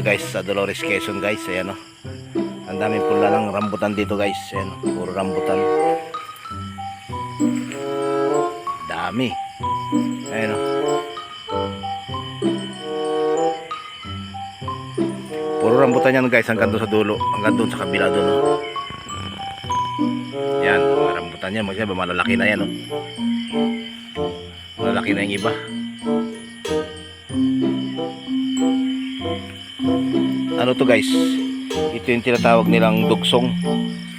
tayo guys sa Dolores Quezon guys. Ayan o. Ang daming pula ng rambutan dito guys. Ayan o. Puro rambutan. Dami. Ayan o. Puro rambutan yan guys hanggang doon sa dulo. Hanggang doon sa kabila doon o. Yan. Rambutan yan. Magsabi malalaki na yan o. Malalaki na yung iba. Ano to guys? Ito yung tinatawag nilang dugsong.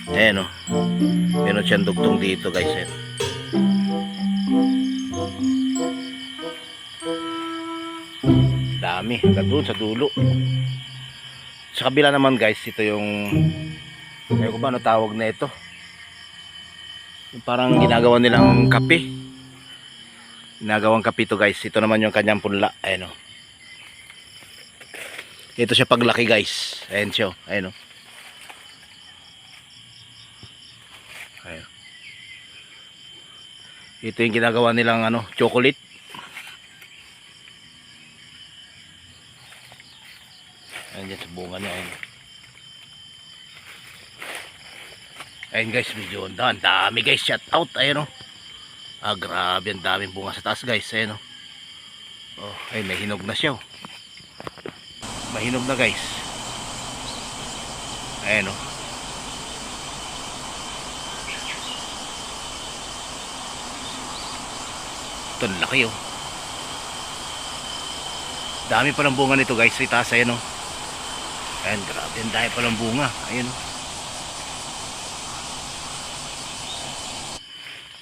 Ayan o meron siyang dugtong dito guys ayan. dami. Hanggang doon sa dulo. Sa kabila naman guys ito yung ayaw ko ba ano tawag na ito? Parang ginagawa nilang kape. Ginagawang kape to guys. Ito naman yung kanyang punla. Ayan o ito siya paglaki guys. Ayan siya. oh. Ayan o. Ayan. Ito yung ginagawa nilang ano, chocolate. Ayan dyan sa bunga niya. Ayan. Ayan guys, medyo ang dami, guys. Shout out. Ayan o. Ah, grabe. Ang daming bunga sa taas guys. Ayan o. Oh, ay, may hinog na siya oh mahinog na guys. Ayan o ito ang laki o dami palang bunga nito guys. Sa itaas ayan o ayan grabe. Dami palang bunga. Ayan o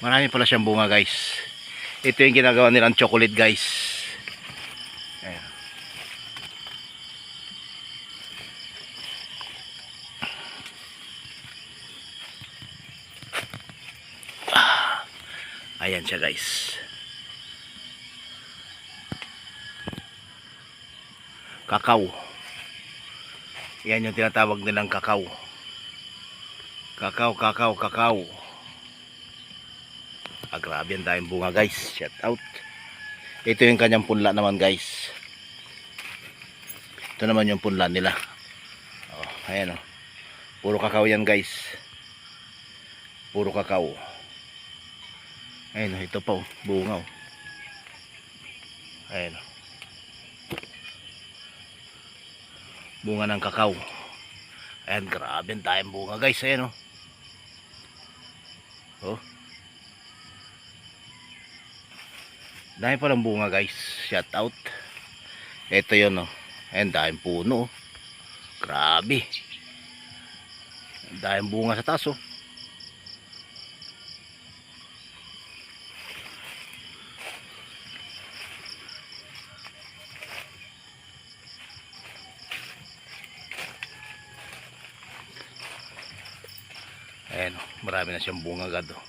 marami pala siyang bunga guys. Ito yung ginagawa nilang chocolate guys Ayan siya guys. Kakao. Yan yung tinatawag nilang kakao. Kakao, kakao, kakao. Ah, grabe ang daming bunga guys. Shout out. Ito yung kanyang punla naman guys. Ito naman yung punla nila. Oh, ayan oh. Puro kakao yan guys. Puro kakao. Ayun, ito pa oh, bunga oh. Ayun. oh. Bunga ng kakao. Ayan, grabe tayong bunga guys. Ayan oh. Oh. Dahil palang bunga guys. Shout out. Ito yun oh. Ayan, dahil puno oh. Grabe. Dahil bunga sa taas oh. Ayan, oh, marami na siyang bunga agad. Oh.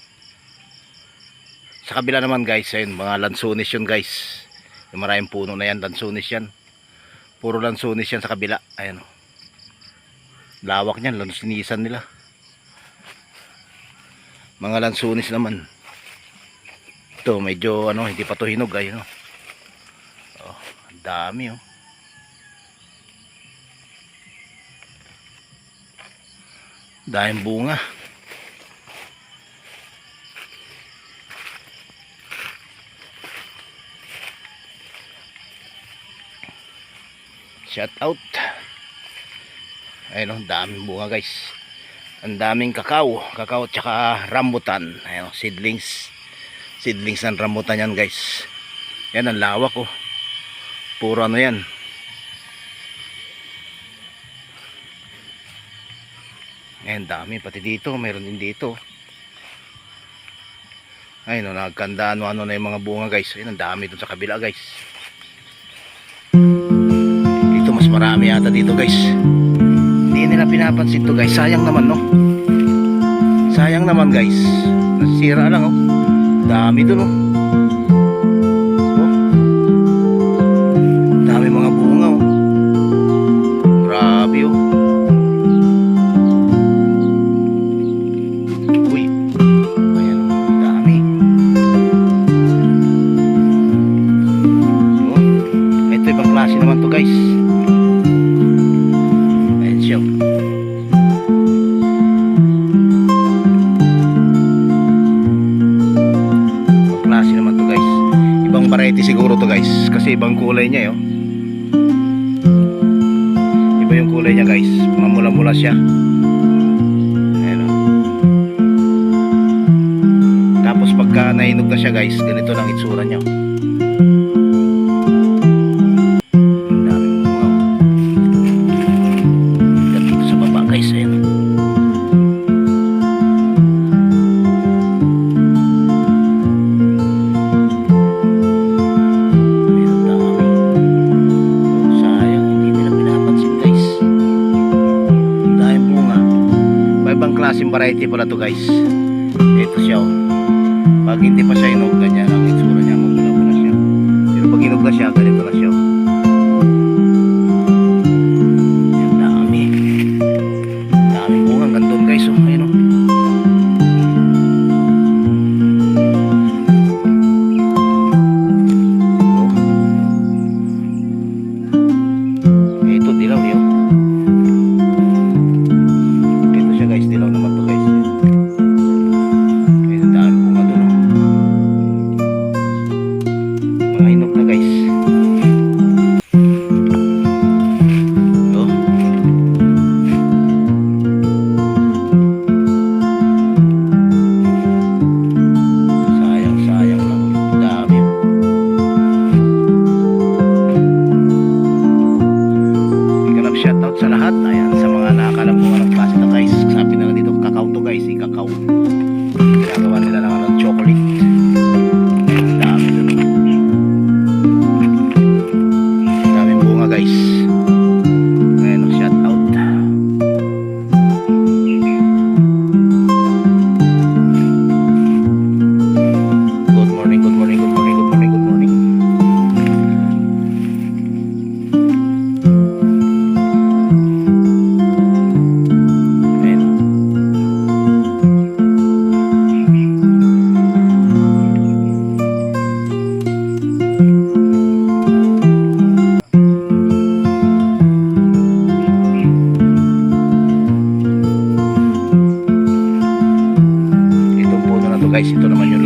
Sa kabila naman guys, ayun, mga lansunis yun guys. Yung maraming puno na yan, lansunis yan. Puro lansunis yan sa kabila. Ayan. Oh. Lawak niyan, lansunisan nila. Mga lansunis naman. Ito, medyo ano, hindi pa to hinog. Ayun, oh. Oh, dami oh. Dahil bunga. Shout out. Ayun, ang daming bunga guys. Ang daming kakao, kakao tsaka rambutan. Ayun, seedlings. Seedlings ng rambutan yan guys. Yan ang lawak oh. Puro ano yan. Ayan, dami. Pati dito, mayroon din dito. Ayun, no, nagkanda ano-ano na yung mga bunga guys. Ayun, ang dami dun sa kabila guys. Marami yata dito guys. Hindi nila pinapansin to guys. Sayang naman, no? Sayang naman guys. Nasira lang, oh. Dami oh. Oh. Variety siguro to guys. Kasi ibang kulay niya yun. Iba yung kulay niya guys. Mamula-mula siya. Ayan o. Tapos pagka nahinog na siya guys, ganito lang itsura niya. Klaseng variety pala to guys. Ito siya oh. Pag hindi pa siya inog, ganyan ang itsura niya. Mamula-mula siya. Pero pag inog na siya, ganito sa lahat. Ayan, sa mga nakakalam kung éxito la mayor